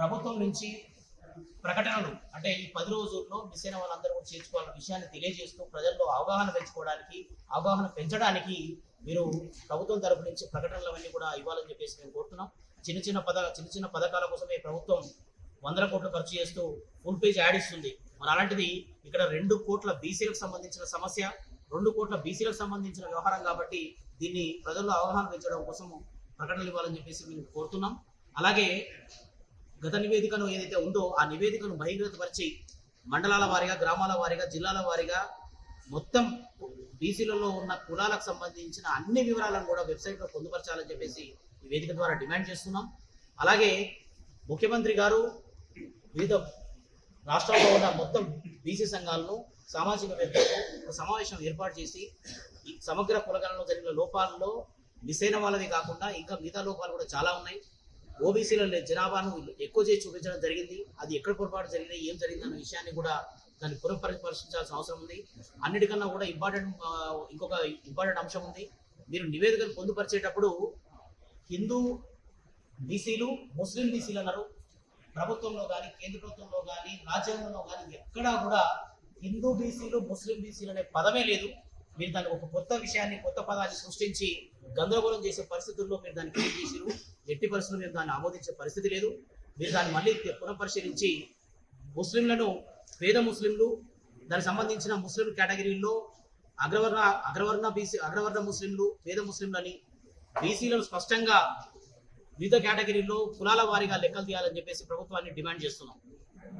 ప్రభుత్వం నుంచి ప్రకటనలు అంటే ఈ పది రోజుల్లో మిస్ అయిన వాళ్ళందరూ కూడా చేర్చుకోవాలన్న విషయాన్ని తెలియజేస్తూ ప్రజల్లో అవగాహన పెంచుకోవడానికి అవగాహన పెంచడానికి మీరు ప్రభుత్వం తరపు నుంచి ప్రకటనలు అవన్నీ కూడా ఇవ్వాలని చెప్పేసి మేము కోరుతున్నాం. చిన్న చిన్న పద చిన్న చిన్న పథకాల కోసమే ప్రభుత్వం వందల కోట్లు ఖర్చు చేస్తూ ఫుల్ పేజ్ యాడ్ ఇస్తుంది. మరి అలాంటిది ఇక్కడ రెండు కోట్ల బీసీలకు సంబంధించిన సమస్య రెండు కోట్ల బీసీలకు సంబంధించిన వ్యవహారం కాబట్టి దీన్ని ప్రజల్లో అవగాహన పెంచడం కోసం ప్రకటనలు ఇవ్వాలని చెప్పేసి మేము కోరుతున్నాం. అలాగే గత నివేదికను ఏదైతే ఉందో ఆ నివేదికను బహిర్గతపరిచి మండలాల వారీగా గ్రామాల వారీగా జిల్లాల వారీగా మొత్తం బీసీలలో ఉన్న కులాలకు సంబంధించిన అన్ని వివరాలను కూడా వెబ్సైట్లో పొందుపరచాలని చెప్పేసి ఈ వేదిక ద్వారా డిమాండ్ చేస్తున్నాం. అలాగే ముఖ్యమంత్రి గారు వివిధ రాష్ట్రాల్లో ఉన్న మొత్తం బీసీ సంఘాలను సామాజికవేత్తలతో ఒక సమావేశం ఏర్పాటు చేసి సమగ్ర కులగణలో జరిగిన లోపాలలో మిస్ అయిన వాళ్ళవి కాకుండా ఇంకా మిగతా లోపాలు కూడా చాలా ఉన్నాయి. ఓబీసీల జనాభాను ఎక్కువ చేసి చూపించడం జరిగింది. అది ఎక్కడ పొరపాటు జరిగింది ఏం జరిగింది అన్న విషయాన్ని కూడా దాన్ని పునఃపరిపరిశీలించాల్సిన అవసరం ఉంది. అన్నిటికన్నా కూడా ఇంపార్టెంట్ ఇంకొక ఇంపార్టెంట్ అంశం ఉంది. మీరు నివేదికను పొందుపరిచేటప్పుడు హిందూ బీసీలు ముస్లిం బీసీలు అన్నారు. ప్రభుత్వంలో కానీ కేంద్ర ప్రభుత్వంలో కానీ రాజ్యాంగంలో కానీ ఎక్కడా కూడా హిందూ బీసీలు ముస్లిం బీసీలు అనే పదమే లేదు. మీరు దాన్ని ఒక కొత్త విషయాన్ని కొత్త పదాన్ని సృష్టించి గందరగోళం చేసే పరిస్థితుల్లో మీరు దాన్ని క్రియేట్ ఎట్టి పరిస్థితుల్లో మీరు దాన్ని ఆమోదించే పరిస్థితి లేదు. మీరు దాన్ని మళ్ళీ పునఃపరిశీలించి ముస్లింలను పేద ముస్లింలు దానికి సంబంధించిన ముస్లిం కేటగిరీల్లో అగ్రవర్ణ అగ్రవర్ణ బీసీ అగ్రవర్ణ ముస్లింలు పేద ముస్లింలని బీసీలను స్పష్టంగా వివిధ కేటగిరీల్లో కులాల వారీగా లెక్కలు తీయాలని చెప్పేసి ప్రభుత్వాన్ని డిమాండ్ చేస్తున్నాం.